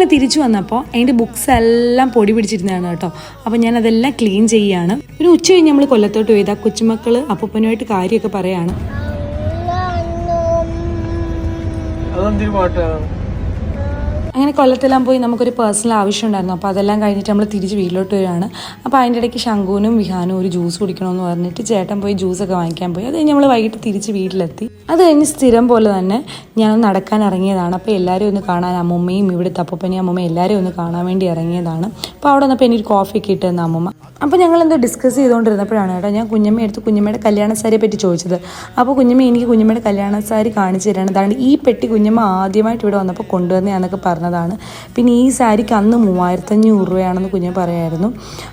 അങ്ങനെ തിരിച്ചു വന്നപ്പോൾ അതിന്റെ ബുക്സ് എല്ലാം പൊടി പിടിച്ചിരുന്നതാണ് കേട്ടോ. അപ്പോൾ ഞാൻ അതെല്ലാം ക്ലീൻ ചെയ്യുകയാണ് ഒരു ഉച്ച കഴിഞ്ഞ് നമ്മൾ കൊല്ലത്തോട്ട് പോയത് ആ കൊച്ചുമക്കൾ അപ്പൂപ്പനുമായിട്ട് കാര്യമൊക്കെ പറയാണ്. അതെന്തൊരു പാട്ടാണ്? അങ്ങനെ കൊല്ലത്തെല്ലാം പോയി നമുക്കൊരു പേഴ്സണൽ ആവശ്യം ഉണ്ടായിരുന്നു അപ്പോൾ അതെല്ലാം കഴിഞ്ഞിട്ട് നമ്മൾ തിരിച്ച് വീട്ടിലോട്ട് വരികയാണ്. അപ്പോൾ അതിന്റെ ഇടയ്ക്ക് ശംഖുവിനും വിഹാനും ഒരു ജ്യൂസ് കുടിക്കണമെന്ന് പറഞ്ഞിട്ട് ചേട്ടൻ പോയി ജ്യൂസൊക്കെ വാങ്ങിക്കാൻ പോയി. അത് കഴിഞ്ഞ് നമ്മൾ വൈകിട്ട് തിരിച്ച് വീട്ടിലെത്തി. അത് കഴിഞ്ഞ് സ്ഥിരം പോലെ തന്നെ ഞാൻ നടക്കാൻ ഇറങ്ങിയതാണ്. അപ്പോൾ എല്ലാവരും ഒന്ന് കാണാൻ അമ്മൂമ്മയും ഇവിടുത്തെ അപ്പൂപ്പനെയും അമ്മൂമ്മയും എല്ലാവരും ഒന്ന് കാണാൻ വേണ്ടി ഇറങ്ങിയതാണ്. അപ്പോൾ അവിടെ വന്നപ്പോൾ എനിക്ക് കോഫി ഒക്കെ ഇട്ട് തന്ന അമ്മൂമ്മ. അപ്പോൾ ഞങ്ങൾ എന്തോ ഡിസ്കസ് ചെയ്തുകൊണ്ടിരുന്നപ്പോഴാണ് കേട്ടോ ഞാൻ കുഞ്ഞമ്മ എടുത്ത് കുഞ്ഞമ്മയുടെ കല്യാണ സാരിയെ പറ്റി ചോദിച്ചത്. അപ്പോൾ കുഞ്ഞമ്മ എനിക്ക് കുഞ്ഞമ്മയുടെ കല്യാണ സാരി കാണിച്ചു തരാണ്. അതാണ് ഈ പെട്ടി കുഞ്ഞമ്മ ആദ്യമായിട്ട് ഇവിടെ വന്നപ്പോൾ കൊണ്ടുവന്നതാന്നൊക്കെ പറഞ്ഞതാണ് പിന്നെ ഈ സാരിക്ക് അന്ന് മൂവായിരത്തഞ്ഞൂറ് രൂപയാണെന്ന് കുഞ്ഞ് പറയായിരുന്നു.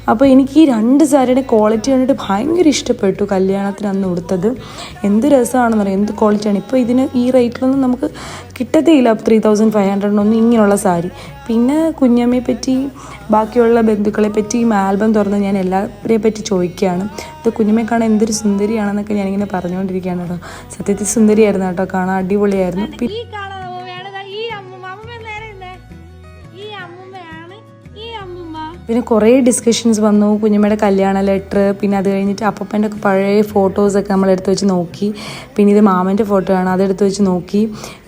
അപ്പോൾ എനിക്ക് ഈ രണ്ട് സാരിയുടെ ക്വാളിറ്റി കണ്ടിട്ട് ഭയങ്കര ഇഷ്ടപ്പെട്ടു കല്യാണത്തിന് അന്ന് ഉടുത്തത്. എന്ത് രസമാണെന്ന് പറയാം എന്ത് ക്വാളിറ്റിയാണ് ഇപ്പോൾ ഇതിന് ഈ റേറ്റിലൊന്നും നമുക്ക് കിട്ടത്തേയില്ല. ത്രീ തൗസൻഡ് ഫൈവ് ഹൺഡ്രഡിനൊന്നും ഇങ്ങനെയുള്ള സാരി. പിന്നെ കുഞ്ഞമ്മയെ പറ്റി ബാക്കിയുള്ള ബന്ധുക്കളെ ഈ ആൽബം തുറന്ന് ഞാൻ എല്ലാവരെയും പറ്റി ചോദിക്കുകയാണ്. ഇത് കുഞ്ഞമ്മയെ കാണാൻ എന്തൊരു സുന്ദരിയാണെന്നൊക്കെ ഞാനിങ്ങനെ പറഞ്ഞുകൊണ്ടിരിക്കുകയാണ് കേട്ടോ. സത്യത്തിൽ സുന്ദരിയായിരുന്നു കേട്ടോ. കാണാൻ അടിപൊളിയായിരുന്നു. പിന്നെ കുറേ ഡിസ്കഷൻസ് വന്നു. കുഞ്ഞമ്മയുടെ കല്യാണ ലെറ്റർ പിന്നെ അത് കഴിഞ്ഞിട്ട് അപ്പന്റെ ഒക്കെ പഴയ ഫോട്ടോസൊക്കെ നമ്മൾ എടുത്ത് വെച്ച് നോക്കി. പിന്നെ ഇത് മാമന്റെ ഫോട്ടോ ആണ് അതെടുത്ത് വെച്ച് നോക്കി.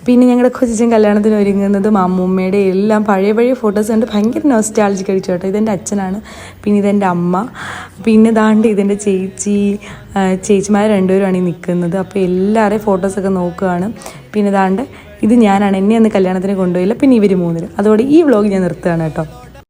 പിന്നെ ഞങ്ങളുടെ കൊച്ചിച്ചൻ കല്യാണത്തിന് ഒരുങ്ങുന്നത് അമ്മൂമ്മയുടെ എല്ലാം പഴയ പഴയ ഫോട്ടോസ് കണ്ട് ഭയങ്കര നോസ്റ്റാളജി കഴിച്ചു കേട്ടോ. ഇതെന്റെ അച്ഛനാണ് പിന്നെ ഇതെന്റെ അമ്മ പിന്നെ ദാണ്ട് ഇതെന്റെ ചേച്ചി ചേച്ചിമാർ രണ്ടുപേരുമാണ് ഈ നിൽക്കുന്നത് അപ്പോൾ എല്ലാവരെയും ഫോട്ടോസൊക്കെ നോക്കുകയാണ്. പിന്നെ ദാണ്ട് ഇത് ഞാനാണ് എന്നെ അന്ന് കല്യാണത്തിന് കൊണ്ടുപോയില്ല. പിന്നെ ഇവർ മൂന്നിലും. അതോടെ ഈ വ്ളോഗ് ഞാൻ നിർത്തുകയാണ് കേട്ടോ.